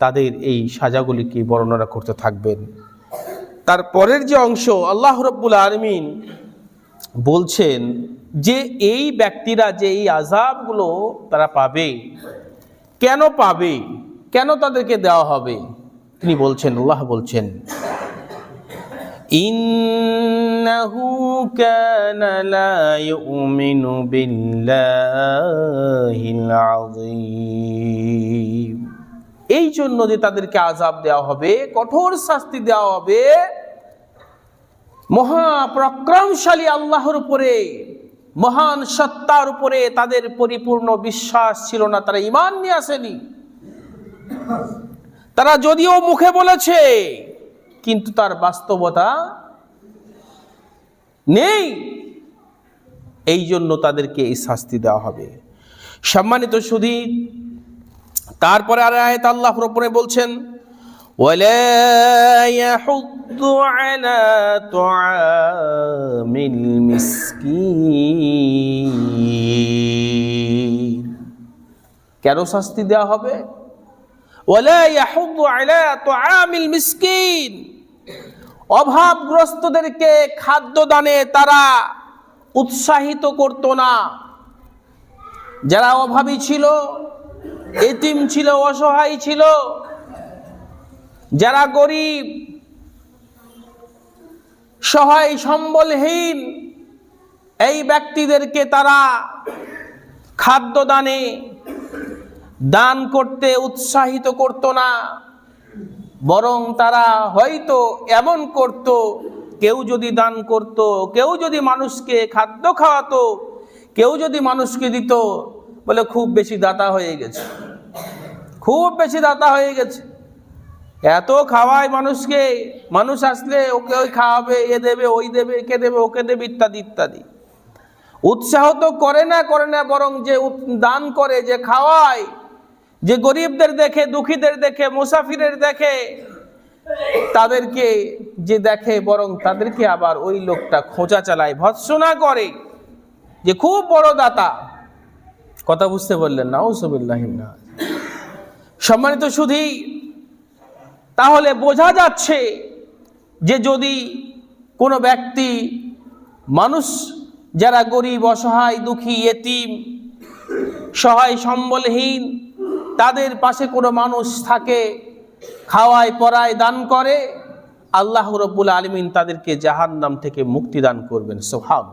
তাদের এই সাজাগুলিকে বর্ণনা করতে থাকবেন? তার পরের যে অংশ, আল্লাহ রব্বুল আলমিন বলছেন যে এই ব্যক্তিরা যে এই আজাবগুলো তারা পাবে। কেন পাবে? কেন তাদেরকে দেওয়া হবে? তিনি বলছেন, আল্লাহ বলছেন কানা লা ইউমিনু বিল্লাহিল আযীম। এই জন্য যে তাদেরকে আজাব দেওয়া হবে, কঠোর শাস্তি দেওয়া হবে মহা মহাপ্রক্রমশালী আল্লাহর উপরে, মহান সত্তার উপরে তাদের পরিপূর্ণ বিশ্বাস ছিল না, তারা ইমান নিয়ে আসেনি। তারা যদিও মুখে বলেছে, কিন্তু তার বাস্তবতা নেই। এই জন্য তাদেরকে এই শাস্তি দেওয়া হবে। সম্মানিত সুধী তারপরে আর আয়াত আল্লাহ রব্বুনে বলছেন ولا يحض على طعام المسكين কেন শাস্তি দেওয়া হবে ولا يحض على طعام المسكين অভাবগ্রস্তদেরকে খাদ্য দানে তারা উৎসাহিত করত না যারা অভাবী ছিল এতিম ছিল, অসহায় ছিল। যারা গরিব, সহায়, সম্বলহীন, এই ব্যক্তিদেরকে তারা খাদ্য দানে দান করতে উৎসাহিত করত না, বরং তারা হয়তো এমন করত, কেউ যদি দান করত, কেউ যদি মানুষকে খাদ্য খাওয়াতো, কেউ যদি মানুষকে দিত বলে খুব বেশি দাতা হয়ে গেছে। খুব বেশি দাতা হয়ে গেছে। এত খাওয়ায় মানুষকে, মানুষ আসলে ওকে ওই খাওয়াবে, এ দেবে, ওই দেবে, একে দেবে, ওকে দেবে ইত্যাদি ইত্যাদি। উৎসাহ তো করে না করে না, বরং যে দান করে, যে খাওয়ায়, যে গরিবদের দেখে, দুঃখীদের দেখে, মুসাফিরের দেখে, তাদেরকে যে দেখে, বরং তাদেরকে আবার ওই লোকটা খোঁজা চালায়, ভৎসনা করে যে খুব বড় দাতা। কথা বুঝতে পারলেন না না সম্মানিত শুধুই তাহলে বোঝা যাচ্ছে যে যদি কোনো ব্যক্তি মানুষ যারা গরিব, অসহায়, দুঃখী, এতিম, সহায়, সম্বলহীন, তাদের পাশে কোনো মানুষ থাকে, খাওয়ায়, পরায়, দান করে, আল্লাহ রব্বুল আলমিন তাদেরকে জাহান্নাম থেকে মুক্তি দান করবেন সোহাব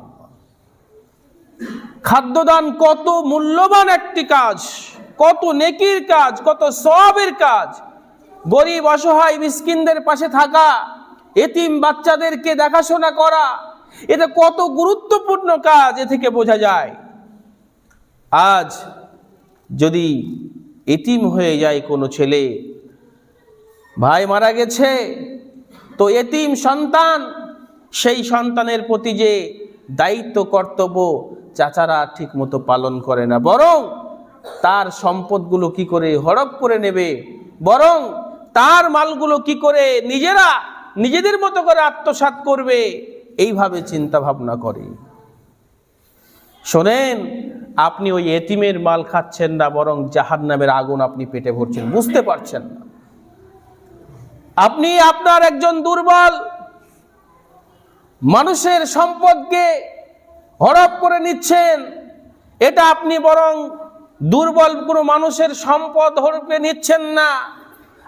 খাদ্যদান কত মূল্যবান একটি কাজ, কত নেকির কাজ, কত সবের কাজ। গরিব, অসহায়, মিসকিনদের পাশে থাকা, এতিম বাচ্চাদেরকে দেখাশোনা করা, এটা কত গুরুত্বপূর্ণ কাজ এ থেকে বোঝা যায়। আজ যদি এতিম হয়ে যায় কোনো ছেলে, ভাই মারা গেছে, তো এতিম সন্তান, সেই সন্তানের প্রতি যে দায়িত্ব কর্তব্য চাচারা ঠিক মতো পালন করে না। বরং তার সম্পদগুলো কি করে হড়প করে নেবে? বরং তার মালগুলো কি করে নিজেরা নিজেদের মতো করে আত্মসাৎ করবে? এইভাবে চিন্তা ভাবনা করে। শোনেন, আপনি ওই এতিমের মাল খাচ্ছেন না, বরং জাহান্নামের আগুন আপনি পেটে ভরছেন। বুঝতে পারছেন না। আপনি আপনার একজন দুর্বল মানুষের সম্পদকে হড়প করে নিচ্ছেন। এটা আপনি বরং দুর্বল কোনো মানুষের সম্পদ হড়পে নিচ্ছেন না।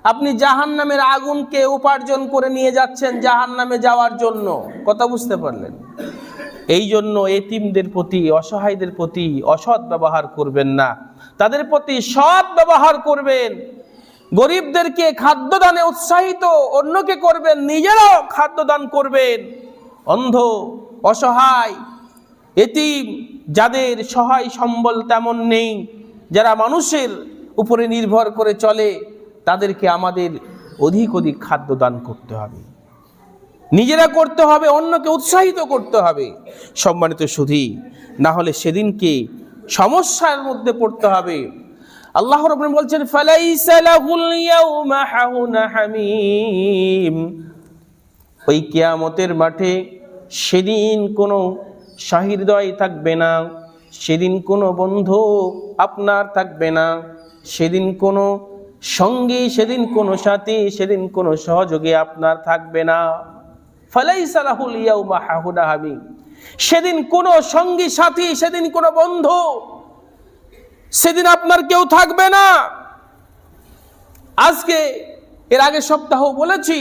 আপনি জাহান নামের আগুনকে উপার্জন করে নিয়ে যাচ্ছেন জাহান নামে যাওয়ার জন্য। কথা বুঝতে পারলেন? এই জন্য এতিমদের প্রতি, অসহায়দের প্রতি অসৎ ব্যবহার করবেন না। তাদের প্রতি সৎ ব্যবহার করবেন। গরিবদেরকে খাদ্যদানে উৎসাহিত, অন্যকে করবেন, নিজেরাও খাদ্যদান করবেন। অন্ধ, অসহায়। এতিম যাদের সহায় সম্বল তেমন নেই, যারা মানুষের উপরে নির্ভর করে চলে, তাদেরকে আমাদের অধিক অধিক খাদ্য দান করতে হবে। নিজেরা করতে হবে, অন্যকে উৎসাহিত করতে হবে। সম্মানিত সুধী, না হলে সেদিনকে সমস্যার মধ্যে পড়তে হবে। আল্লাহ রব্বুল বলছেন ওই কেয়ামতের মাঠে সেদিন কোনো সাহৃদয় থাকবে না, সেদিন কোনো বন্ধু আপনার থাকবে না, সেদিন কোনো সঙ্গী, সেদিন কোনো সাথী, সেদিন কোনো সহযোগী আপনার থাকবে না। ফালাই সালাহুল ইয়াউমা হাহুনা হাবি। সেদিন কোনো সঙ্গী, সাথী, সেদিন কোনো বন্ধু, সেদিন আপনার কেউ থাকবে না। আজকে, এর আগে সপ্তাহ বলেছি,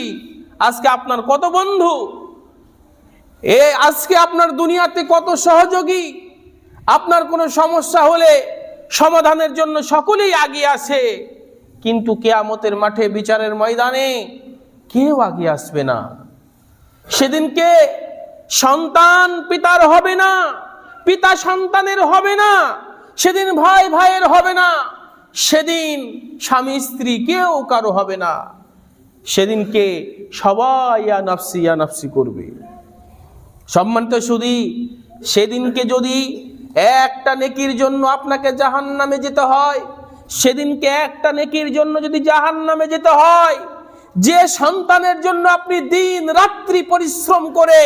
আজকে আপনার কত বন্ধু এ, আজকে আপনার দুনিয়াতে কত সহযোগী? আপনার কোনো সমস্যা হলে সমাধানের জন্য সকলেই আগিয়ে আসে। কিন্তু কেয়ামতের মাঠে, বিচারের ময়দানে কেউ আগিয়ে আসবে না। সেদিনকে সন্তান পিতার হবে না, পিতা সন্তানের হবে না, সেদিন ভাই ভাইয়ের হবে না, সেদিন স্বামী স্ত্রী কেউ কারও হবে না। সেদিনকে সবাই ইয়া আনাফসি করবে। সম্মানিত শুধু সেদিনকে যদি একটা নেকির জন্য আপনাকে জাহান নামে যেতে হয়, সেদিনকে একটা নেকির জন্য যদি জাহান নামে যেতে হয়, যে সন্তানের জন্য আপনি দিন রাত্রি পরিশ্রম করে,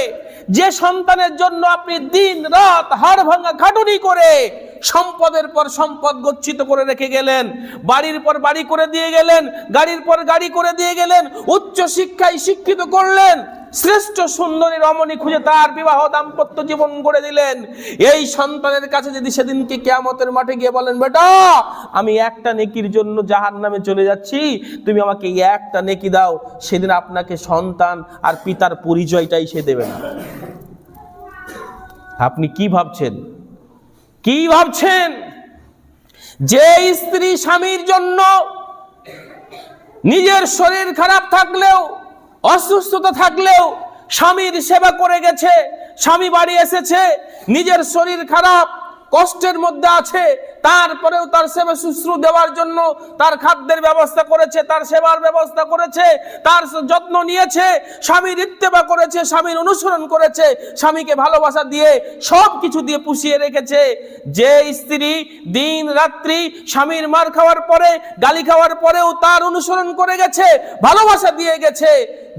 যে সন্তানের জন্য আপনি দিন রাত হাড় ভাঙা খাটুনি করে সম্পদের পর সম্পদ গচ্ছিত করে রেখে গেলেন, বাড়ির পর বাড়ি করে দিয়ে গেলেন, গাড়ির পর গাড়ি করে দিয়ে গেলেন উচ্চ শিক্ষায় শিক্ষিত করলেন শ্রেষ্ঠ সুন্দরী রমণী খুঁজে তার বিবাহ দাম্পত্য জীবন গড়ে দিলেন। এই সন্তানের কাছে যদি সেদিনকে কেয়ামতের মাঠে গিয়ে বলেন, বেটা, আমি একটা নেকির জন্য জাহান নামে চলে যাচ্ছি। তুমি আমাকে একটা নেকি দাও। সেদিন আপনাকে সন্তান আর পিতার পরিচয়টাই সে দেবে না। আপনি কি ভাবছেন? কি ভাবছেন? যে স্ত্রী স্বামীর জন্য নিজের শরীর খারাপ থাকলেও অসুস্থতা থাকলেও স্বামীর সেবা করে গেছে, স্বামী বাড়ি এসেছে, নিজের শরীর খারাপ, কষ্টের মধ্যে আছে তারপরেও তার সেবা শুশ্রূ দেওয়ার জন্য তার খাদ্যের ব্যবস্থা করেছে, তার সেবার ব্যবস্থা করেছে, তার যত্ন নিয়েছে, স্বামীর ইত্তেবা করেছে, স্বামীর অনুসরণ করেছে, স্বামীকে ভালোবাসা দিয়ে সব কিছু দিয়ে পুষিয়ে রেখেছে। যে স্ত্রী দিন রাত্রি স্বামীর মার খাওয়ার পরে, গালি খাওয়ার পরেও তার অনুসরণ করে গেছে, ভালোবাসা দিয়ে গেছে।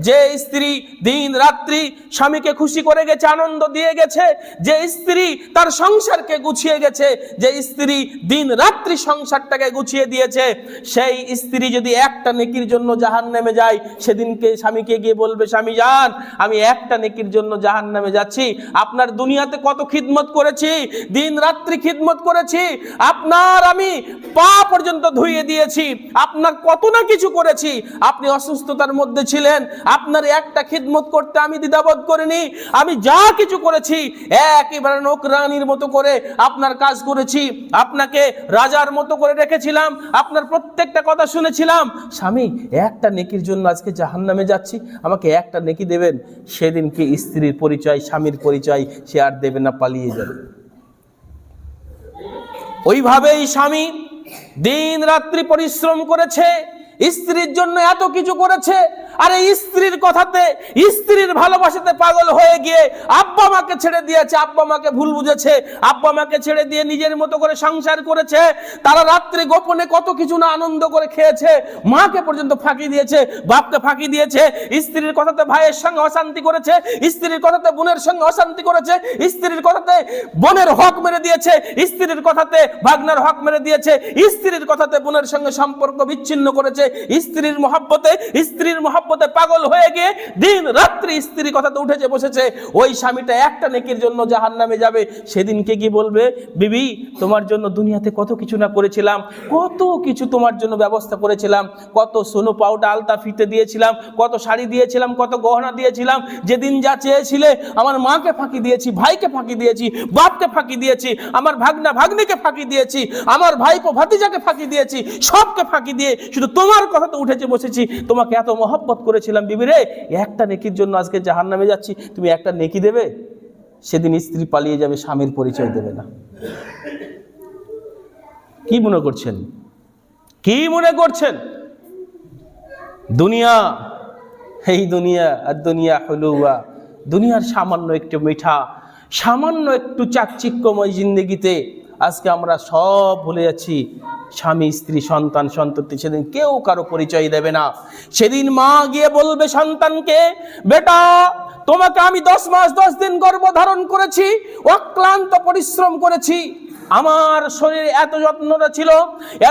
যে স্ত্রী দিন রাত্রি স্বামীকে খুশি করে গেছে, আনন্দ দিয়ে গেছে, যে স্ত্রী তার সংসারকে গুছিয়ে গেছে, যে স্ত্রী দিন রাত্রি সংসারটাকে গুছিয়ে দিয়েছে। সেই স্ত্রী যদি একটা নেকির জন্য জাহান নেমে যায়, সেদিনকে স্বামীকে গিয়ে বলবে, স্বামী যান, আমি একটা নেকির জন্য জাহান নামে যাচ্ছি। আপনার দুনিয়াতে কত খিদমত করেছি? দিন রাত্রি খিদমত করেছি। আপনার আমি পা পর্যন্ত ধুইয়ে দিয়েছি। আপনার কত না কিছু করেছি। আপনি অসুস্থতার মধ্যে ছিলেন। আপনার একটা খিদমত করতে আমি দ্বিধাবোধ করিনি। আমি যা কিছু করেছি, একেবারে নোকরানির মতো করে আপনার কাজ করেছি। আপনাকে রাজার মতো করে রেখেছিলাম। আপনার প্রত্যেকটা কথা শুনেছিলাম। স্বামী, একটা নেকির জন্য আজকে জাহান্নামে যাচ্ছি। আমাকে একটা নেকি দেবেন সেদিনকে স্ত্রীর পরিচয়, স্বামীর পরিচয়, সে আর দেবে না, পালিয়ে যাবে। ওইভাবেই স্বামী দিন রাত্রি পরিশ্রম করেছে। স্ত্রীর জন্য এত কিছু করেছে, আর স্ত্রীর কথাতে, স্ত্রীর ভালোবাসাতে পাগল হয়ে গিয়ে আব্বা মাকে ছেড়ে দিয়েছে, আব্বা মাকে ভুল বুঝেছে, আব্বা মাকে ছেড়ে দিয়ে নিজের মতো করে সংসার করেছে, তারা রাত্রে গোপনে কত কিছু না আনন্দ করে খেয়েছে, মাকে পর্যন্ত ফাঁকি দিয়েছে, বাপকে ফাঁকি দিয়েছে, স্ত্রীর কথাতে ভাইয়ের সঙ্গে অশান্তি করেছে, স্ত্রীর কথাতে বোনের সঙ্গে অশান্তি করেছে, স্ত্রীর কথাতে বোনের হক মেরে দিয়েছে, স্ত্রীর কথাতে ভাগনার হক মেরে দিয়েছে, স্ত্রীর কথাতে বোনের সঙ্গে সম্পর্ক বিচ্ছিন্ন করেছে স্ত্রীর মহাব্বতে স্ত্রীর মহাব্বতে পাগল হয়ে গিয়ে দিন রাত্রি স্ত্রী কথাতে উঠেছে, বসেছে। ওই স্বামীটা একটা নেকির জন্য জাহান নামে যাবে। সেদিনকে কি বলবে? বিবি, তোমার জন্য দুনিয়াতে কত কিছু না করেছিলাম, কত কিছু তোমার জন্য ব্যবস্থা করেছিলাম, কত সোনো পাউডার, আলতা ফিতে দিয়েছিলাম, কত শাড়ি দিয়েছিলাম, কত গহনা দিয়েছিলাম, যেদিন যা চেয়েছিলে, আমার মাকে ফাঁকি দিয়েছি, ভাইকে ফাঁকি দিয়েছি, বাপকে ফাঁকি দিয়েছি, আমার ভাগনা ভাগ্নিকে ফাঁকি দিয়েছি, আমার ভাইপো ভাতিজাকে ফাঁকি দিয়েছি, সবকে ফাঁকি দিয়ে শুধু তোমার কথাতে উঠেছে, বসেছি। তোমাকে এত মহব্বত করেছিলাম, বিবি রে। একটা নেকির জন্য আজকে জাহান নামে যাচ্ছি। তুমি একটা নেকি দেবে? সেদিন স্ত্রী পালিয়ে যাবে, স্বামীর পরিচয় দেবে না। কি মনে করছেন? কি মনে করছেন? দুনিয়া, এই দুনিয়া আর দুনিয়া হলুয়া। দুনিয়ার সামান্য একটু মিঠা, সামান্য একটু চাকচিক্যময় জিন্দগিতে আজকে আমরা সব ভুলে যাচ্ছি। স্বামী, স্ত্রী, সন্তান, সন্ততি সেদিন কেউ কারও পরিচয় দেবে না। সেদিন মা গিয়ে বলবে, সন্তানকে, বেটা, তোমাকে আমি দশ মাস দশ দিন গর্ভ ধারণ করেছি, অক্লান্ত পরিশ্রম করেছি। আমার শরীরে এত যত্নটা ছিল,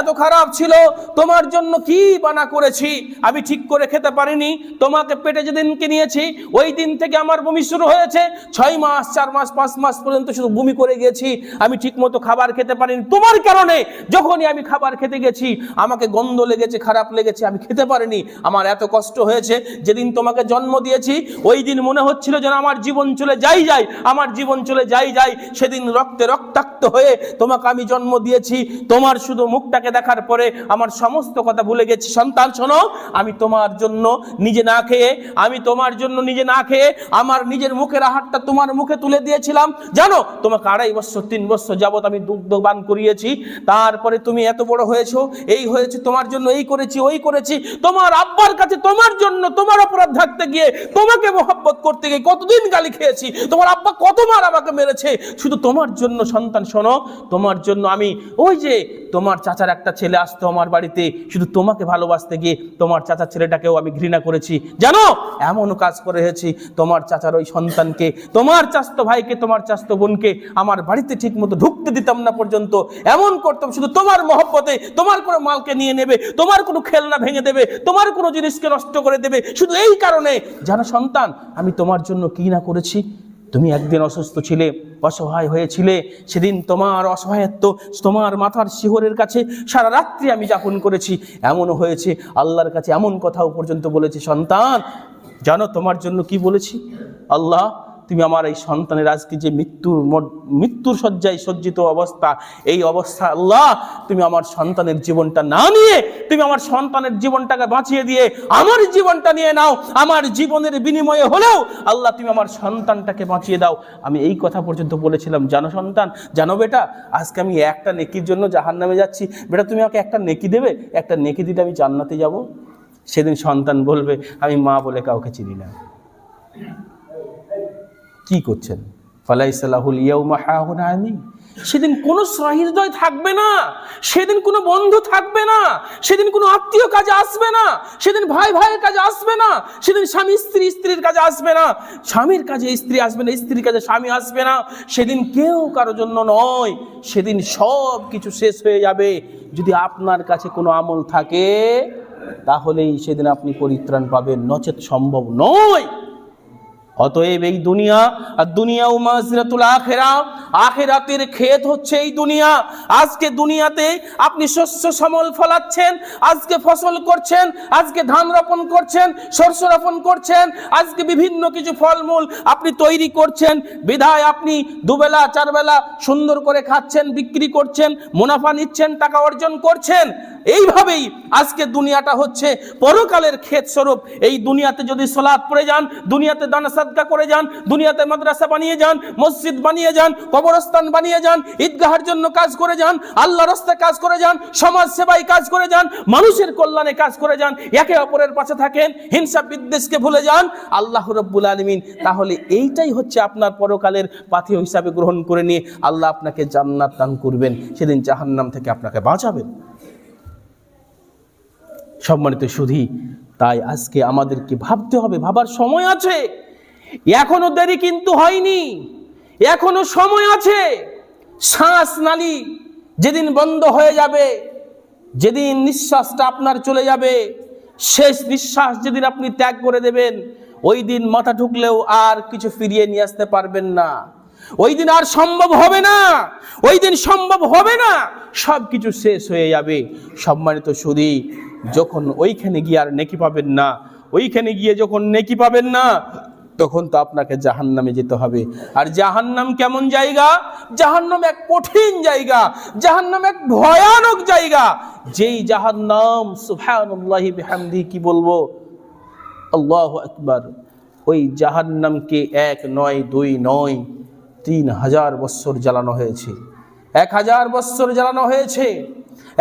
এত খারাপ ছিল, তোমার জন্য কি বানা করেছি? আমি ঠিক করে খেতে পারিনি, তোমাকে পেটে যেদিনকে নিয়েছি, ওই দিন থেকে আমার বমি শুরু হয়েছে। ছয় মাস, চার মাস, পাঁচ মাস পর্যন্ত শুধু বমি করে গেছি আমি ঠিক মতো খাবার খেতে পারিনি। তোমার কারণে যখনই আমি খাবার খেতে গেছি, আমাকে গন্ধ লেগেছে, খারাপ লেগেছে, আমি খেতে পারিনি। আমার এত কষ্ট হয়েছে, যেদিন তোমাকে জন্ম দিয়েছি, ওই দিন মনে হচ্ছিল যেন আমার জীবন চলে যাই যাই, আমার জীবন চলে যাই যাই, সেদিন রক্তে রক্তাক্ত হয়ে তোমাকে আমি জন্ম দিয়েছি, তোমার শুধু মুখটাকে দেখার পরে আমার সমস্ত কথা ভুলে গেছি। সন্তান, শোনো, আমি তোমার জন্য নিজে না খেয়ে, আমি তোমার জন্য নিজে না খেয়ে, আমার নিজের মুখের আহারটা তোমার মুখে তুলে দিয়েছিলাম। জানো, তোমাকে আড়াই বছর, তিন বছর যাবত আমি দুগ্ধ পান করিয়েছি। তারপরে তুমি এত বড় হয়েছো, এই হয়েছে, তোমার জন্য এই করেছি, ওই করেছি। তোমার আব্বার কাছে তোমার জন্য, তোমার অপরাধ থাকতে গিয়ে তোমাকে মোহাব্বত করতে গিয়ে কতদিন গালি খেয়েছি? তোমার আব্বা কতবার আমাকে মেরেছে? শুধু তোমার জন্য, সন্তান, শোনো তোমার জন্য আমি, ওই যে তোমার চাচার একটা ছেলে আসতো আমার বাড়িতে, শুধু তোমাকে ভালোবাসতে গিয়ে তোমার চাচার ছেলেটাকেও আমি ঘৃণা করেছি। জানো? এমনও কাজ করে হয়েছি তোমার চাচার ওই সন্তানকে, তোমার চাস্ত ভাইকে, তোমার চাস্ত বোনকে আমার বাড়িতে ঠিক মতো ঢুকতে দিতাম না পর্যন্ত। এমন করতাম, শুধু তোমার মহব্বতে, তোমার কোনো মালকে নিয়ে নেবে, তোমার কোনো খেলনা ভেঙে দেবে, তোমার কোনো জিনিসকে নষ্ট করে দেবে। শুধু এই কারণে, জানো সন্তান, আমি তোমার জন্য কি না করেছি? তুমি একদিন অসুস্থ ছিলে, অসহায় হয়েছিলে, সেদিন তোমার অসহায়ত্ব, তোমার মাথার শিহরের কাছে সারা রাত্রি আমি যাপন করেছি। এমনও হয়েছে, আল্লাহর কাছে এমন কথাও পর্যন্ত বলেছি, সন্তান, জানো তোমার জন্য কি বলেছি? আল্লাহ তুমি আমার এই সন্তানের আজকে যে মৃত্যুর মৃত্যুর শয্যায় সজ্জিত অবস্থা, এই অবস্থা আল্লাহ, তুমি আমার সন্তানের জীবনটা না নিয়ে, তুমি আমার সন্তানের জীবনটাকে বাঁচিয়ে দিয়ে আমার জীবনটা নিয়ে নাও, আমার জীবনের বিনিময়ে হলেও আল্লাহ, তুমি আমার সন্তানটাকে বাঁচিয়ে দাও। আমি এই কথা পর্যন্ত বলেছিলাম, জানো সন্তান, জানো বেটা, আজকে আমি একটা নেকির জন্য জাহান নামে যাচ্ছি। বেটা, তুমি আমাকে একটা নেকি দেবে? একটা নেকি দিলে আমি জান্নাতে যাব? সেদিন সন্তান বলবে, আমি মা বলে কাউকে চিনি না। কি করছেন? ফালাইসালাহুল ইয়াউমা হাহুনা আমিন সেদিন কোনো সহৃদয় থাকবে না, সেদিন কোনো বন্ধু থাকবে না, সেদিন কোনো আত্মীয় কাজে আসবে না, সেদিন ভাই ভাইয়ের কাজে আসবে না, সেদিন স্বামী স্ত্রী স্ত্রীর কাজে আসবে না, স্বামীর কাজে স্ত্রী আসবে না, স্ত্রীর কাজে স্বামী আসবে না, সেদিন কেউ কারোর জন্য নয়, সেদিন সব কিছু শেষ হয়ে যাবে। যদি আপনার কাছে কোনো আমল থাকে, তাহলেই সেদিন আপনি পরিত্রাণ পাবেন, নচেত সম্ভব নয়। অতএব এই দুনিয়া আর দুনিয়া ও মাজরাতুল আখেরা, আখেরাতের ক্ষেত হচ্ছে এই দুনিয়া। আজকে দুনিয়াতে আপনি শস্য সমল ফলাচ্ছেন, আজকে ফসল করছেন, আজকে ধান রোপণ করছেন, শস্য রোপণ করছেন, আজকে বিভিন্ন কিছু ফলমূল আপনি তৈরি করছেন, বিধায় আপনি দুবেলা, চারবেলা সুন্দর করে খাচ্ছেন, বিক্রি করছেন, মুনাফা নিচ্ছেন, টাকা অর্জন করছেন এইভাবেই আজকে দুনিয়াটা হচ্ছে পরকালের ক্ষেত স্বরূপ এই দুনিয়াতে যদি সলাদ পড়ে যান, দুনিয়াতে দানা করে যান, দুনিয়াতে মাদ্রাসা বানিয়ে যান, মসজিদ বানিয়ে যান, কবরস্থান বানিয়ে যান, ঈদগাহের জন্য কাজ করে যান আল্লাহ রাস্তায় কাজ করে যান সমাজ সেবায় কাজ করে যান, মানুষের কল্যাণে কাজ করে যান, একে অপরের পাশে থাকেন, হিংসা বিদ্বেষকে ভুলে যান, আল্লাহ রব্বুল আলমিন তাহলে এইটাই হচ্ছে আপনার পরকালের পাথেয় হিসাবে গ্রহণ করে নিয়ে আল্লাহ আপনাকে জান্নাত দান করবেন, সেদিন জাহান্নাম থেকে আপনাকে বাঁচাবেন। সম্মানিত সুধি, তাই আজকে আমাদেরকে ভাবতে হবে, ভাবার সময় আছে। এখনও দেরি কিন্তু হয়নি। এখনও সময় আছে। শ্বাস নালী যেদিন বন্ধ হয়ে যাবে, যেদিন নিঃশ্বাসটা আপনার চলে যাবে, শেষ নিঃশ্বাস যেদিন আপনি ত্যাগ করে দেবেন, ওই দিন মাথা ঢুকলেও আর কিছু ফিরিয়ে নিয়ে আসতে পারবেন না। ওই দিন আর সম্ভব হবে না। ওই দিন সম্ভব হবে না। সব কিছু শেষ হয়ে যাবে। সম্মানিত সুদী যখন ওইখানে গিয়ে আর নেকি পাবেন না, ওইখানে গিয়ে যখন নেকি পাবেন না, তখন তো আপনাকে জাহান্নামে যেতে হবে। আর জাহান্নাম কেমন জায়গা? জাহান্নাম এক কঠিন জায়গা, জাহান্নাম এক ভয়ানক জায়গা। যেই জাহান্নাম, সুবহানাল্লাহি বিহামদি, কি বলব? আল্লাহ আকবার। ওই জাহান্নামকে এক নয়, দুই নয়, তিন হাজার বৎসর জ্বালানো হয়েছে। এক হাজার বৎসর জ্বালানো হয়েছে।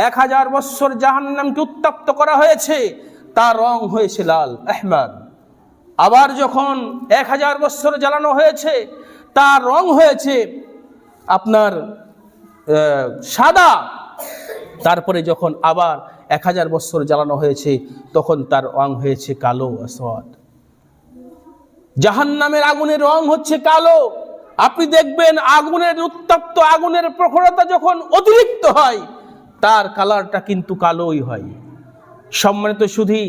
এক হাজার বৎসর জাহান্নামকে উত্তপ্ত করা হয়েছে, তার রং হয়েছে লাল, আহমাদ। আবার যখন এক হাজার বৎসর জ্বালানো হয়েছে, তার রং হয়েছে আপনার সাদা। তারপরে যখন আবার এক হাজার বৎসর জ্বালানো হয়েছে, তখন তার রং হয়েছে কালো আসওয়াদ জাহান্নামের আগুনের রং হচ্ছে কালো। আপনি দেখবেন আগুনের, উত্তপ্ত আগুনের প্রখরতা যখন অতিরিক্ত হয় তার কালারটা কিন্তু কালোই হয়। সম্মানিত শুধু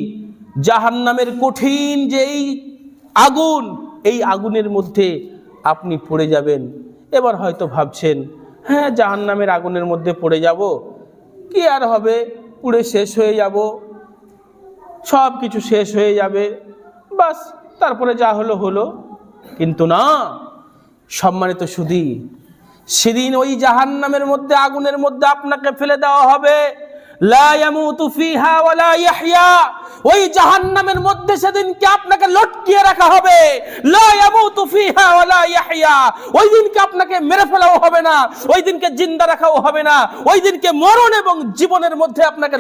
জাহান নামের কঠিন যেই আগুন, এই আগুনের মধ্যে আপনি পড়ে যাবেন। এবার হয়তো ভাবছেন হ্যাঁ জাহান নামের আগুনের মধ্যে পড়ে যাব, কি আর হবে? পুড়ে শেষ হয়ে যাব, সব কিছু শেষ হয়ে যাবে, বাস, তারপরে যা হলো হলো। কিন্তু না, সম্মানিত সুধী সেদিন ওই জাহান্নামের মধ্যে আগুনের মধ্যে আপনাকে ফেলে দেওয়া হবে। ওই জাহান্নামের মধ্যে সেদিনকে আপনাকে লটকিয়ে রাখা হবে। ওই দিনকে আপনাকে মেরে ফেলাও হবে না, ওই দিনকে জিন্দা রাখাও হবে না, ওই দিনকে মরণ এবং জীবনের মধ্যে আপনাকে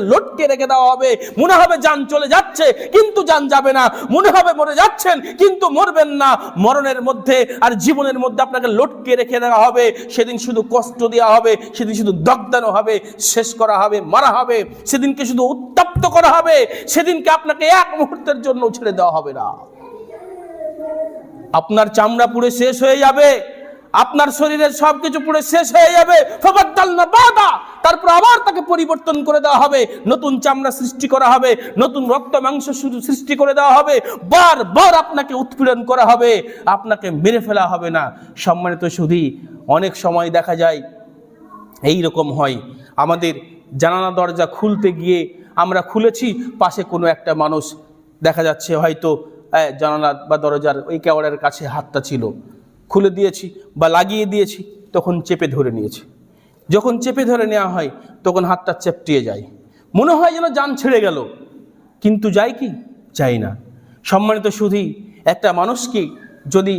রেখে দেওয়া হবে। মনে হবে যান চলে যাচ্ছে, কিন্তু যান যাবে না। মনে হবে মরে যাচ্ছেন, কিন্তু মরবেন না। মরণের মধ্যে আর জীবনের মধ্যে আপনাকে লটকে রেখে দেওয়া হবে। সেদিন শুধু কষ্ট দেওয়া হবে, সেদিন শুধু দগ্ধানো হবে, শেষ করা হবে, মারা হবে। সেদিনকে শুধু উত্তপ্ত করা হবে, সেদিনকে আপনাকে এক মুহূর্তের জন্য ছেড়ে দেওয়া হবে না। আপনার চামড়া পুড়ে শেষ হয়ে যাবে, আপনার শরীরের সবকিছু পুড়ে শেষ হয়ে যাবে তারপর আবার তাকে পরিবর্তন করে দেওয়া হবে, নতুন চামড়া সৃষ্টি করা হবে, নতুন রক্ত মাংস শুধু সৃষ্টি করে দেওয়া হবে, বারবার আপনাকে উৎপীড়ন করা হবে, আপনাকে মেরে ফেলা হবে না। সম্মানিত সুধী, অনেক সময় দেখা যায় এই রকম হয়, আমাদের জানালা দরজা খুলতে গিয়ে আমরা খুলেছি, পাশে কোনো একটা মানুষ দেখা যাচ্ছে হয়তো জানালা বা দরজার ওই কেওয়ারের কাছে হাতটা ছিল। খুলে দিয়েছি বা লাগিয়ে দিয়েছি, তখন চেপে ধরে নিয়েছি। যখন চেপে ধরে নেওয়া হয়, তখন হাতটা চেপটিয়ে যায়। মনে হয় যেন যান ছেড়ে গেল, কিন্তু যায় কি? যাই না। সম্মানিত সুধী, একটা মানুষকে যদি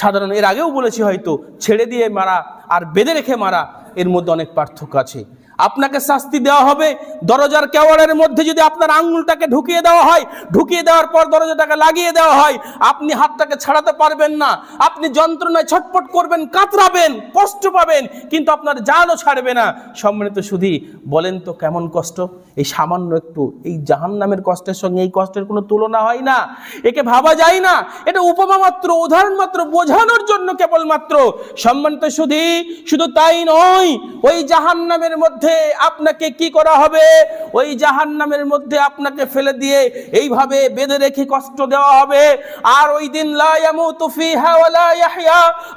সাধারণ, এর আগেও বলেছি হয়তো, ছেড়ে দিয়ে মারা আর বেঁধে রেখে মারা, এর মধ্যে অনেক পার্থক্য আছে। আপনাকে শাস্তি দেওয়া হবে। দরজার কেওয়ারের মধ্যে যদি আপনার আঙুলটাকে ঢুকিয়ে দেওয়া হয়, ঢুকিয়ে দেওয়ার পর দরজাটাকে লাগিয়ে দেওয়া হয়, আপনি হাতটাকে ছাড়াতে পারবেন না। আপনি যন্ত্রণায় ছটপট করবেন, কাতরাবেন, কষ্ট পাবেন, কিন্তু আপনার জানও ছাড়বে না। সম্মানিত সুধী, বলেন তো কেমন কষ্ট? এই সামান্য একটু, এই জাহান নামের কষ্টের সঙ্গে এই কষ্টের কোনো তুলনা হয় না। একে ভাবা যায় না। এটা উপমা মাত্র, উদাহরণ মাত্র, বোঝানোর জন্য কেবলমাত্র। সম্মানিত সুধী, শুধু তাই নয়, ওই জাহান নামের মধ্যে আপনাকে কি করা হবে? ওই জাহান নামের মধ্যে আপনাকে ফেলে দিয়ে এইভাবে বেঁধে রেখে কষ্ট দেওয়া হবে। আর ওই দিন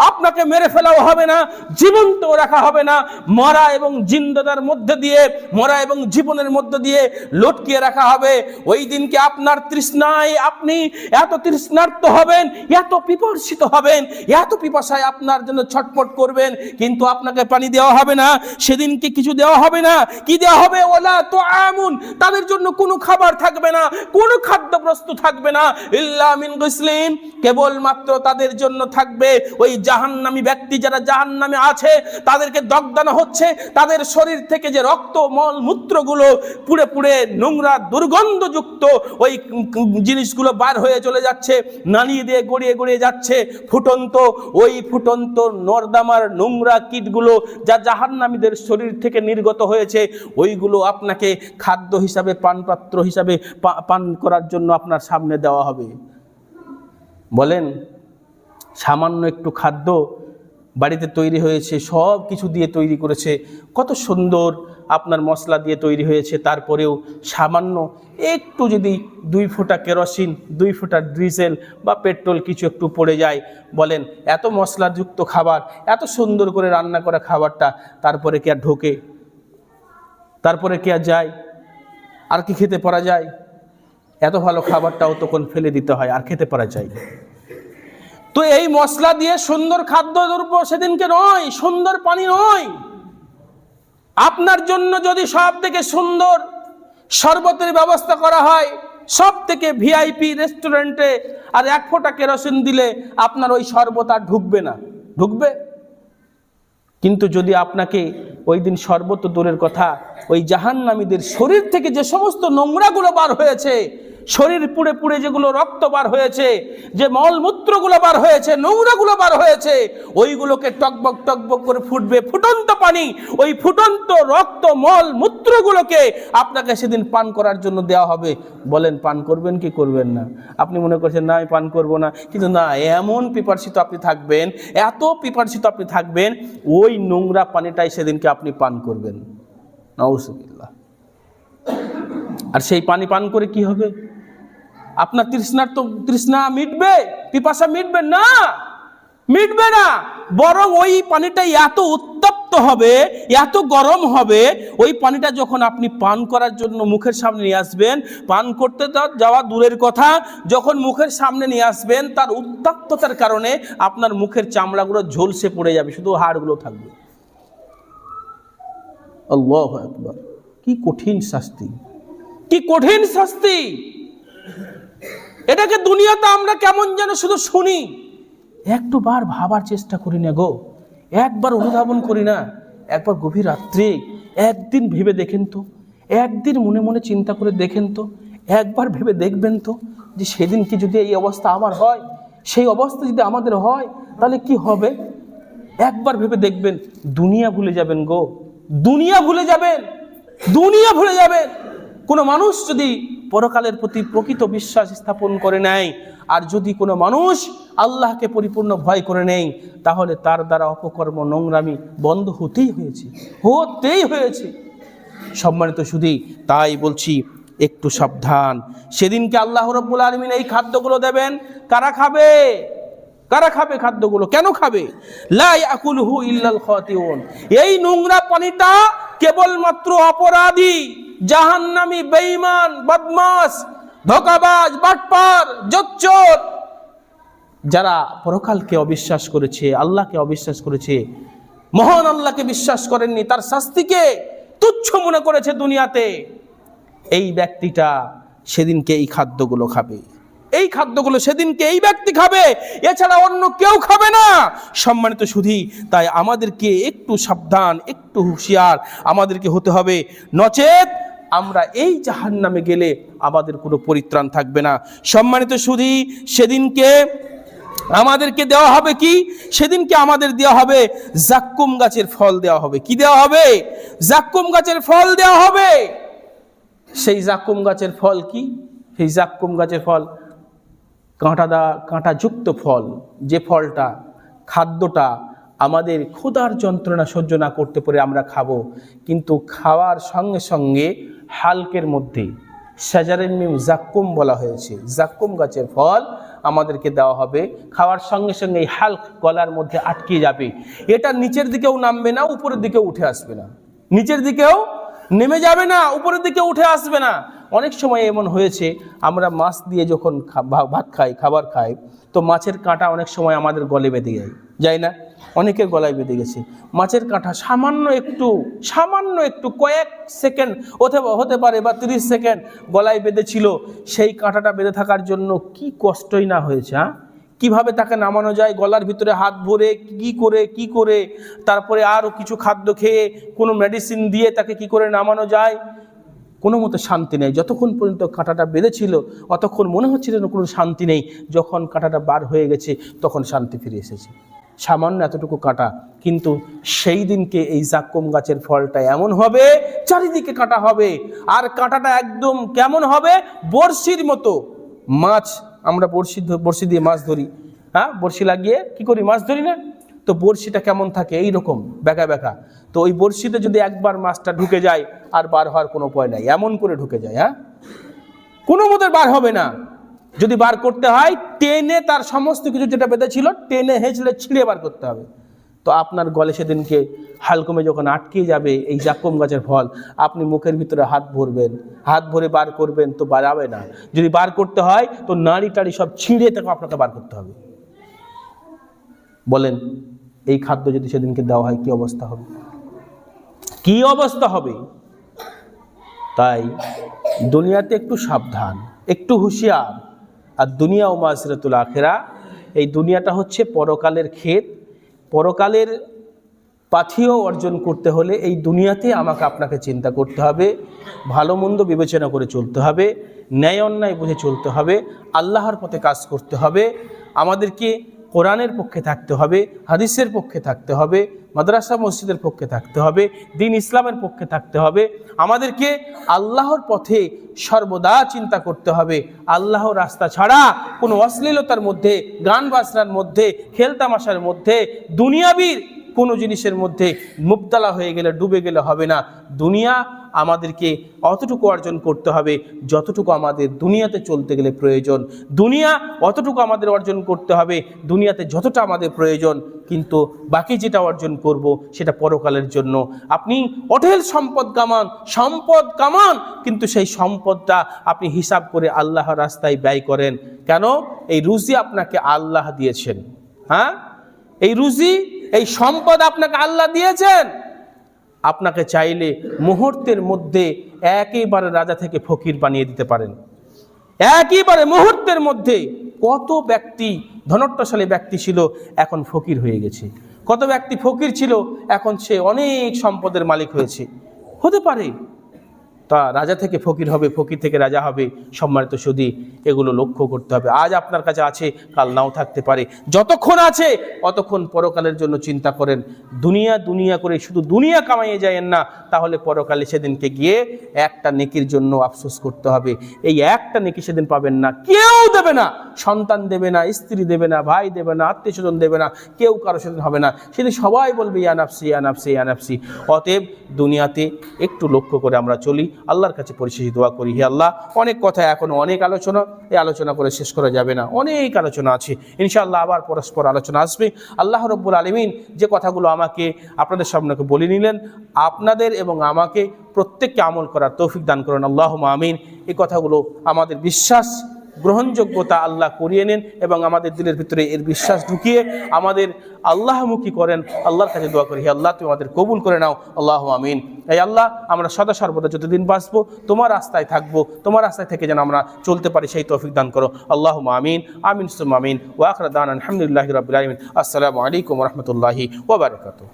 আপনাকে মেরে ফেলাও হবে না জীবন্ত রাখা হবে না। মরা এবং জিন্দদার মধ্যে দিয়ে, মরা এবং জীবনের মধ্যে দিয়ে লটকিয়ে রাখা হবে। ওই দিনকে আপনার তৃষ্ণায় আপনি এত তৃষ্ণার্ত হবেন, এত পিপাসিত হবেন, এত পিপাসায় আপনার জন্য ছটপট করবেন, কিন্তু আপনাকে পানি দেওয়া হবে না। সেদিনকে কিছু দেওয়া হবে না। কি দেওয়া হবে? ওলা তো আমুন তাদের জন্য কোনো খাবার থাকবে না, কোনো খাদ্য প্রস্তুত থাকবে না, ইল্লা মিন গুসলিন। কেবলমাত্র তাদের জন্য থাকবে ওই জাহান্নামী ব্যক্তি যারা জাহান্নামে আছে, তাদেরকে দগদানো হচ্ছে, তাদের শরীর থেকে যে রক্ত, মল, মূত্রগুলো পুড়ে পুড়ে নোংরা, দুর্গন্ধযুক্ত ওই জিনিসগুলো বার হয়ে চলে যাচ্ছে, নালিয়ে দিয়ে গড়িয়ে গড়িয়ে যাচ্ছে। ফুটন্ত ওই ফুটন্ত নর্দামার নোংরা কীটগুলো যা জাহান্নামীদের শরীর থেকে নির্গত হয়েছে, ওইগুলো আপনাকে খাদ্য হিসাবে, পানপাত্র হিসাবে পান করার জন্য আপনার সামনে দেওয়া হবে। বলেন, সামান্য একটু খাদ্য বাড়িতে তৈরি হয়েছে, সব কিছু দিয়ে তৈরি করেছে, কত সুন্দর আপনার মশলা দিয়ে তৈরি হয়েছে, তারপরেও সামান্য একটু যদি দুই ফোঁটা কেরোসিন, দুই ফোঁটা ডিজেল বা পেট্রোল কিছু একটু পড়ে যায়, বলেন, এত মশলাযুক্ত খাবার, এত সুন্দর করে রান্না করা খাবারটা, তারপরে কি আর ঢোকে? তারপরে কে আর যায়? আর কি খেতে পারা যায়? এত ভালো খাবারটাও তখন ফেলে দিতে হয়, আর খেতে পারা যায়। তো এই মশলা দিয়ে সুন্দর খাদ্য দ্রব্য সেদিনকে নয়, সুন্দর পানি নয়। আপনার জন্য যদি সব থেকে সুন্দর শরবতের ব্যবস্থা করা হয় সব থেকে ভিআইপি রেস্টুরেন্টে আর এক ফোঁটা কেরোসিন দিলে আপনার ওই শরবত আর ঢুকবে না। ঢুকবে? কিন্তু যদি আপনাকে ওই দিন সর্বত দূরের কথা, ওই জাহান্নামীদের শরীর থেকে যে সমস্ত নোংরাগুলো বার হয়েছে শরীর পুড়ে পুড়ে যেগুলো রক্ত বার হয়েছে, যে মলমূত্রগুলো বার হয়েছে, নোংরাগুলো বার হয়েছে, ওইগুলোকে টকবক টকবক করে ফুটবে ফুটন্ত পানি। ওই ফুটন্ত রক্ত মল মূত্রগুলোকে আপনাকে সেদিন পান করার জন্য দেওয়া হবে। বলেন, পান করবেন কি করবেন না? আপনি মনে করছেন, না, আমি পান করব না। কিন্তু না, এমন পিপার্সিত আপনি থাকবেন, এত পিপার্সিত আপনি থাকবেন, ওই নোংরা পানিটাই সেদিনকে আপনি পান করবেন। নওসুবিল্লাহ আর সেই পানি পান করে কি হবে? আপনার তৃষ্ণার তো তৃষ্ণা মিটবে, পিপাসা মিটবে না মিটবে না। বরং ওই পানিটা এত উত্তপ্ত হবে, এত গরম হবে, ওই পানিটা যখন আপনি পান করার জন্য মুখের সামনে নিয়ে আসবেন, পান করতে যাওয়া দূরের কথা, যখন মুখের সামনে নিয়ে আসবেন, তার উত্তপ্ততার কারণে আপনার মুখের চামড়াগুলো ঝলসে পড়ে যাবে, শুধু হাড়গুলো থাকবে। কি কঠিন শাস্তি। কি কঠিন শাস্তি। এটাকে দুনিয়াতে আমরা কেমন যেন শুধু শুনি। একটু বার ভাবার চেষ্টা করি না গো। একবার অনুধাবন করি না। একবার গভীর রাত্রে, একদিন ভেবে দেখেন তো। একদিন মনে মনে চিন্তা করে দেখেন তো। একবার ভেবে দেখবেন তো যে সেদিন কি যদি এই অবস্থা আমার হয়, সেই অবস্থা যদি আমাদের হয়, তাহলে কি হবে? একবার ভেবে দেখবেন, দুনিয়া ভুলে যাবেন গো। দুনিয়া ভুলে যাবেন, দুনিয়া ভুলে যাবেন। কোনো মানুষ যদি পরকালের প্রতি প্রকৃত বিশ্বাস স্থাপন করে নেয়। আর যদি কোনো মানুষ আল্লাহকে পরিপূর্ণ ভয় করে নেয় তাহলে তার দ্বারা অপকর্ম, নোংরামি বন্ধ হতেই হয়েছে হতেই হয়েছে। সম্মানিত শুধুই তাই বলছি, একটু সাবধান। সেদিনকে আল্লাহ রব্বুল আলমিন এই খাদ্যগুলো দেবেন, কারা খাবে? কারা খাবে খাদ্যগুলো? কেন খাবে? লা ইয়াকুলহু ইল্লাল খাতিউন। এই নোংরা পানিটা কেবলমাত্র অপরাধী, জাহান্নামী, বেঈমান বদমাস ধোকাবাজ, বাটপার, জচ্চর, যারা পরকালকে অবিশ্বাস করেছে, আল্লাহকে অবিশ্বাস করেছে, মহান আল্লাহকে বিশ্বাস করেননি, তার শাস্তিকে তুচ্ছ মনে করেছে দুনিয়াতে, এই ব্যক্তিটা সেদিনকে এই খাদ্যগুলো খাবে। এই খাদ্যগুলো সেদিনকে এই ব্যক্তি খাবে, এছাড়া অন্য কেউ খাবে না। সম্মানিত সুধী, তাই আমাদেরকে একটু সাবধান, একটু হুঁশিয়ার, আমাদেরকে হতে হবে নচেত আমরা এই জাহান নামে গেলে আমাদের কোনো পরিত্রাণ থাকবে না। সম্মানিত সুধী, সেদিনকে আমাদেরকে দেওয়া হবে কি? সেদিনকে আমাদের দেওয়া হবে জাক্কুম গাছের ফল দেওয়া হবে। কি দেওয়া হবে? জাক্কুম গাছের ফল দেওয়া হবে। সেই জাক্কুম গাছের ফল কি? সেই জাক্কুম গাছের ফল কাঁটাদা কাঁটাযুক্ত ফল, যে ফলটা, খাদ্যটা আমাদের ক্ষুধার যন্ত্রণা সহ্য না করতে পারে আমরা খাব, কিন্তু খাওয়ার সঙ্গে সঙ্গে হালকের মধ্যে মিম জাক্কুম বলা হয়েছে। জাক্কুম গাছের ফল আমাদেরকে দেওয়া হবে। খাওয়ার সঙ্গে সঙ্গে এই হালক গলার মধ্যে আটকে যাবে। এটা নিচের দিকেও নামবে না, উপরের দিকেও উঠে আসবে না। নিচের দিকেও নেমে যাবে না, উপরের দিকে উঠে আসবে না। অনেক সময় এমন হয়েছে, আমরা মাছ দিয়ে যখন ভাত খাই, খাবার খাই, তো মাছের কাঁটা অনেক সময় আমাদের গলে বেঁধে যায় যায় না? অনেকের গলায় বেঁধে গেছে। মাছের কাঁটা সামান্য একটু সামান্য একটু কয়েক সেকেন্ড, হতে হতে পারে বা তিরিশ সেকেন্ড গলায় বেঁধেছিল, সেই কাঁটাটা বেঁধে থাকার জন্য কি কষ্টই না হয়েছে হ্যাঁ কীভাবে তাকে নামানো যায়, গলার ভিতরে হাত ভরে কি করে কি করে, তারপরে আরও কিছু খাদ্য খেয়ে কোনো মেডিসিন দিয়ে তাকে কি করে নামানো যায়? কোনো মতো শান্তি নেই। যতক্ষণ পর্যন্ত কাঁটাটা বেঁধেছিল, অতক্ষণ মনে হচ্ছিল যেন কোনো শান্তি নেই। যখন কাঁটাটা বার হয়ে গেছে, তখন শান্তি ফিরে এসেছে। সামান্য এতটুকু কাঁটা, কিন্তু সেই দিনকে এই জাক্কুম গাছের ফলটা এমন হবে, চারিদিকে কাঁটা হবে। আর কাঁটাটা একদম কেমন হবে? বড়শির মতো। মাছ, আমরা বড়শি বড়শি দিয়ে মাছ ধরি। হ্যাঁ বড়শি লাগিয়ে কি করি? মাছ ধরি না? তো বড়শিটা কেমন থাকে? এই রকম বেঁকা বেঁকা। তো ওই বড়শিতে যদি একবার মাছটা ঢুকে যায়, আর বার হওয়ার কোনো উপায় নাই। এমন করে ঢুকে যায় হ্যাঁ? কোনো মতে বার হবে না। যদি বার করতে হয়, টেনে তার সমস্ত কিছু যেটা বেঁধে ছিল টেনে, হেঁচড়ে ছিঁড়ে বার করতে হবে। তো আপনার গলে সেদিনকে হালকমে যখন আটকে যাবে এই জাক্কম গাছের ফল, আপনি মুখের ভিতরে হাত ভরবেন। হাত ভরে বার করবেন তো বাড়াবে না। যদি বার করতে হয়, তো নাড়ি টাড়ি সব ছিঁড়ে তাকে আপনাকে বার করতে হবে। বলেন এই খাদ্য যদি সেদিনকে দেওয়া হয় কি অবস্থা হবে? কি অবস্থা হবে? তাই দুনিয়াতে একটু সাবধান একটু হুঁশিয়ার। আর দুনিয়া ও মাসরাতুল আখেরা এই দুনিয়াটা হচ্ছে পরকালের ক্ষেত। পরকালের পাথিও অর্জন করতে হলে এই দুনিয়াতে আমাকে আপনাকে চিন্তা করতে হবে ভালো মন্দ বিবেচনা করে চলতে হবে ন্যায় অন্যায় বুঝে চলতে হবে আল্লাহর পথে কাজ করতে হবে। আমাদেরকে কোরআনের পক্ষে থাকতে হবে, হাদিসের পক্ষে থাকতে হবে, মাদ্রাসা, মসজিদের পক্ষে থাকতে হবে, দিন ইসলামের পক্ষে থাকতে হবে। আমাদেরকে আল্লাহর পথে সর্বদা চিন্তা করতে হবে। আল্লাহর রাস্তা ছাড়া কোনো অশ্লীলতার মধ্যে, গান বাজনার মধ্যে, খেলতামাশার মধ্যে, দুনিয়াবির কোনো জিনিসের মধ্যে মুবতলা হয়ে গেলে, ডুবে গেলে হবে না। দুনিয়া আমাদেরকে অতটুকু অর্জন করতে হবে যতটুকু আমাদের দুনিয়াতে চলতে গেলে প্রয়োজন। দুনিয়া অতটুকু আমাদের অর্জন করতে হবে, দুনিয়াতে যতটা আমাদের প্রয়োজন, কিন্তু বাকি যেটা অর্জন করব সেটা পরকালের জন্য। আপনি অঢেল সম্পদ কামান সম্পদ কামান, কিন্তু সেই সম্পদটা আপনি হিসাব করে আল্লাহ রাস্তায় ব্যয় করেন। কেন? এই রুজি আপনাকে আল্লাহ দিয়েছেন। হ্যাঁ? এই রুজি এই সম্পদ আপনাকে আল্লাহ দিয়েছেন। আপনাকে চাইলে মুহূর্তের মধ্যে একেবারে রাজা থেকে ফকির বানিয়ে দিতে পারেন। একেবারে মুহূর্তের মধ্যে কত ব্যক্তি, ধনট্টশালী ব্যক্তি ছিল, এখন ফকির হয়ে গেছে। কত ব্যক্তি ফকির ছিল, এখন সে অনেক সম্পদের মালিক হয়েছে। হতে পারে তা রাজা থেকে ফকির হবে, ফকির থেকে রাজা হবে, সম্মানিত সুদী, এগুলো লক্ষ্য করতে হবে। আজ আপনার কাছে আছে, কাল নাও থাকতে পারে। যতক্ষণ আছে, অতক্ষণ পরকালের জন্য চিন্তা করেন। দুনিয়া দুনিয়া করে শুধু দুনিয়া কামাইয়ে যায়েন না, তাহলে পরকালে সেদিনকে গিয়ে একটা নেকির জন্য আফসোস করতে হবে। এই একটা নেকি সেদিন পাবেন না। কেউ দেবে না। সন্তান দেবে না, স্ত্রী দেবে না, ভাই দেবে না আত্মীয় স্বজন দেবে না, কেউ কারও সেদিন হবে না। সেদিন সবাই বলবে ইয়ানাফসি ইয়ানাফসি ইয়ানাফসি অতএব দুনিয়াতে একটু লক্ষ্য করে আমরা চলি। আল্লাহর কাছে পরিশেষে দোয়া করি, হে আল্লাহ। অনেক কথা এখনও অনেক আলোচনা, এই আলোচনা করে শেষ করা যাবে না। অনেক আলোচনা আছে। ইনশাআল্লাহ আবার পরস্পর আলোচনা আসবে। আল্লাহ রব্বুল আলমিন যে কথাগুলো আমাকে আপনাদের সামনেকে বলে নিলেন, আপনাদের এবং আমাকে প্রত্যেককে আমল করার তৌফিক দান করেন। আল্লাহ আমিন। এই কথাগুলো আমাদের বিশ্বাস গ্রহণযোগ্যতা আল্লাহ করিয়ে নেন এবং আমাদের দিলের ভিতরে এর বিশ্বাস ঢুকিয়ে আমাদের আল্লাহমুখী করেন। আল্লাহর কাছে দোয়া করি, হে আল্লাহ, তুমি আমাদের কবুল করে নাও। আল্লাহ আমিন। এই আল্লাহ, আমরা সদা সর্বদা যতদিন বাঁচবো, তোমার রাস্তায় থাকব, তোমার রাস্তায় থেকে যেন আমরা চলতে পারি, সেই তৌফিক দান করো। আল্লাহ আমিন আমিন সুম আমিন। ওয়াকর দান আলহামদুলিল্লাহ রবিল আসসালামু আলাইকুম রহমতুল্লাহি ওবরাকাতু